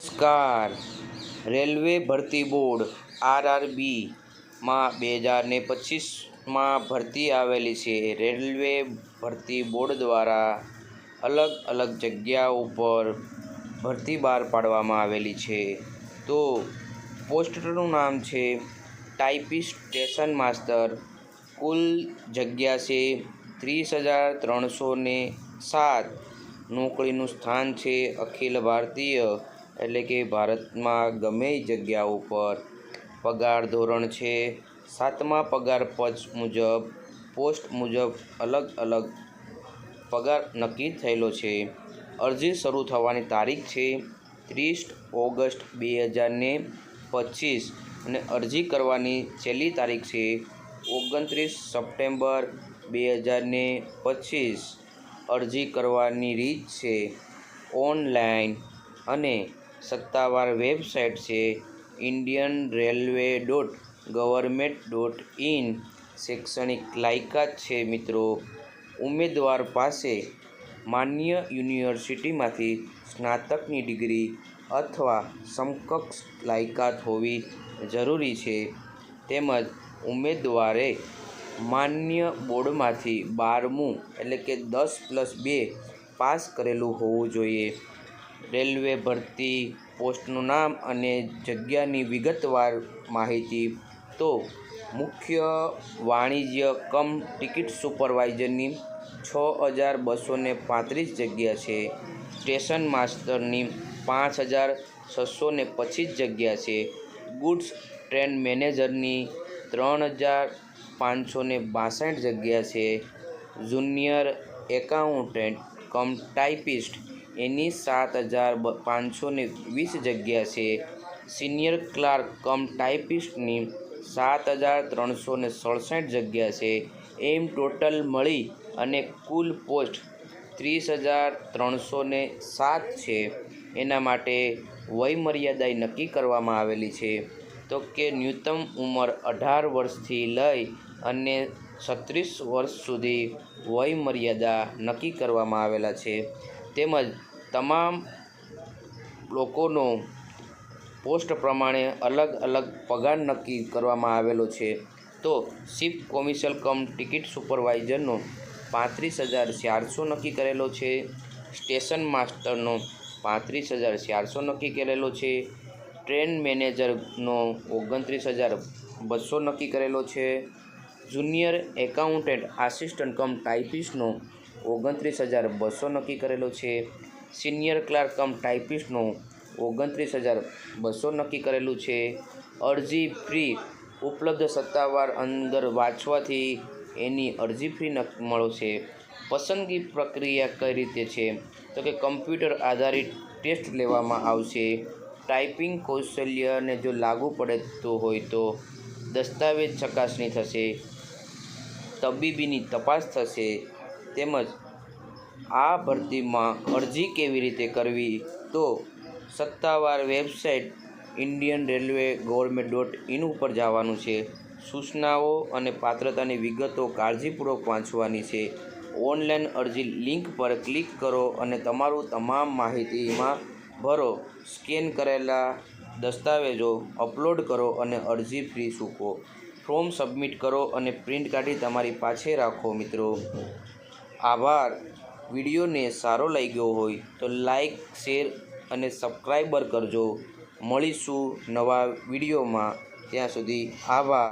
નમસ્કાર. રેલવે ભરતી બોર્ડ આરઆરબીમાં બે હજાર ને પચીસમાં ભરતી આવેલી છે. રેલવે ભરતી બોર્ડ દ્વારા અલગ અલગ જગ્યા ઉપર ભરતી બહાર પાડવામાં આવેલી છે. તો પોસ્ટનું નામ છે ટાઈપિસ્ટ સ્ટેશન માસ્તર. કુલ જગ્યા છે ત્રીસ હજાર ત્રણસો ને સાત. નોકરીનું સ્થાન છે અખિલ ભારતીય એટલે કે ભારતમાં ગમે જગ્યા ઉપર પગાર ધોરણ છે, સાતમા પગાર પચ મુજબ, પોસ્ટ મુજબ અલગ અલગ પગાર નક્કી થયેલો છે. અરજી શરૂ થવાની તારીખ છે ત્રીસ ઓગસ્ટ બે હજાર ને પચીસ અને અરજી કરવાની છેલ્લી તારીખ છે ઓગણત્રીસ સપ્ટેમ્બર બે હજાર ને પચીસ. અરજી કરવાની રીત છે ઓનલાઈન અને સત્તાવાર વેબસાઇટ છે Indian railway dot government dot in શૈક્ષણિક લાયકાત છે મિત્રો. ઉમેદવાર પાસે માન્ય યુનિવર્સિટીમાંથી સ્નાતકની ડિગ્રી અથવા સમકક્ષ લાયકાત હોવી જરૂરી છે. તેમજ ઉમેદવારે માન્ય બોર્ડમાંથી બારમું એટલે કે દસ પ્લસ બે પાસ કરેલું હોવું જોઈએ. રેલવે ભરતી પોસ્ટનું નામ અને જગ્યાની વિગતવાર માહિતી તો મુખ્ય વાણિજ્ય કમ ટિકિટ સુપરવાઇઝરની છ હજાર બસો પાંત્રીસ જગ્યા છે. સ્ટેશન માસ્ટરની પાંચ હજાર છસો પચીસ જગ્યા છે. ગુડ્સ ટ્રેન મેનેજરની ત્રણ હજાર પાંચસો બાસઠ જગ્યા છે. જુનિયર એકાઉન્ટન્ટ કમ ટાઈપિસ્ટ એની સાત હજાર પાંચસો ને વીસ જગ્યા છે. સિનિયર ક્લાર્ક કમ ટાઈપિસ્ટની સાત હજાર ત્રણસો ને સડસઠ જગ્યા છે. એમ ટોટલ મળી અને કુલ પોસ્ટ ત્રીસ હજાર ત્રણસો ને સાત છે. એના માટે વયમર્યાદા નક્કી કરવામાં આવેલી છે. તો કે ન્યૂનતમ ઉંમર અઢાર વર્ષથી લઈ અને છત્રીસ વર્ષ સુધી વયમર્યાદા નક્કી કરવામાં આવેલા છે. તેમજ તમામ લોકોનો પોસ્ટ પ્રમાણે અલગ અલગ પગાર નક્કી કરવામાં આવેલો છે. તો શિફ્ટ કોમિશલ કમ ટિકિટ સુપરવાઇઝરનો પાંત્રીસ હજાર ચારસો નક્કી કરેલો છે. સ્ટેશન માસ્ટરનો પાંત્રીસ હજાર ચારસો નક્કી કરેલો છે. ટ્રેન મેનેજરનો ઓગણત્રીસ હજાર બસો નક્કી કરેલો છે. જુનિયર એકાઉન્ટન્ટ આસિસ્ટન્ટ કમ ટાઈપિસ્ટનો ઓગણત્રીસ હજાર બસો નક્કી કરેલો છે. સિનિયર ક્લાર્ક કમ ટાઈપિસ્ટનું ઓગણત્રીસ હજાર બસો નક્કી કરેલું છે. અરજી ફ્રી ઉપલબ્ધ સત્તાવાર અંદર વાંચવાથી એની અરજી ફ્રી ન છે. પસંદગી પ્રક્રિયા કઈ રીતે છે? તો કે કમ્પ્યુટર આધારિત ટેસ્ટ લેવામાં આવશે. ટાઈપિંગ કૌશલ્યને જો લાગુ પડે તો હોય તો દસ્તાવેજ ચકાસણી થશે. તબીબીની તપાસ થશે. તેમજ આ ભરતીમાં અરજી કેવી રીતે કરવી? તો સત્તાવાર website Indian railway government dot in ઉપર જવાનું છે. સૂચનાઓ અને પાત્રતાની વિગતો કાળજીપૂર્વક વાંચવાની છે. ઓનલાઈન અરજી લિંક પર ક્લિક કરો અને તમારું તમામ માહિતીમાં ભરો. સ્કેન કરેલા દસ્તાવેજો અપલોડ કરો અને અરજી ફ્રી ચૂકો ફોર્મ સબમિટ કરો અને પ્રિન્ટ કાઢી તમારી પાસે રાખો મિત્રો. આભાર. વિડીયોને સારો લાગ્યો હોય તો લાઈક, શેર અને સબસ્ક્રાઈબર કરજો. મળીશું નવા વિડીયોમાં. ત્યાં સુધી આભાર.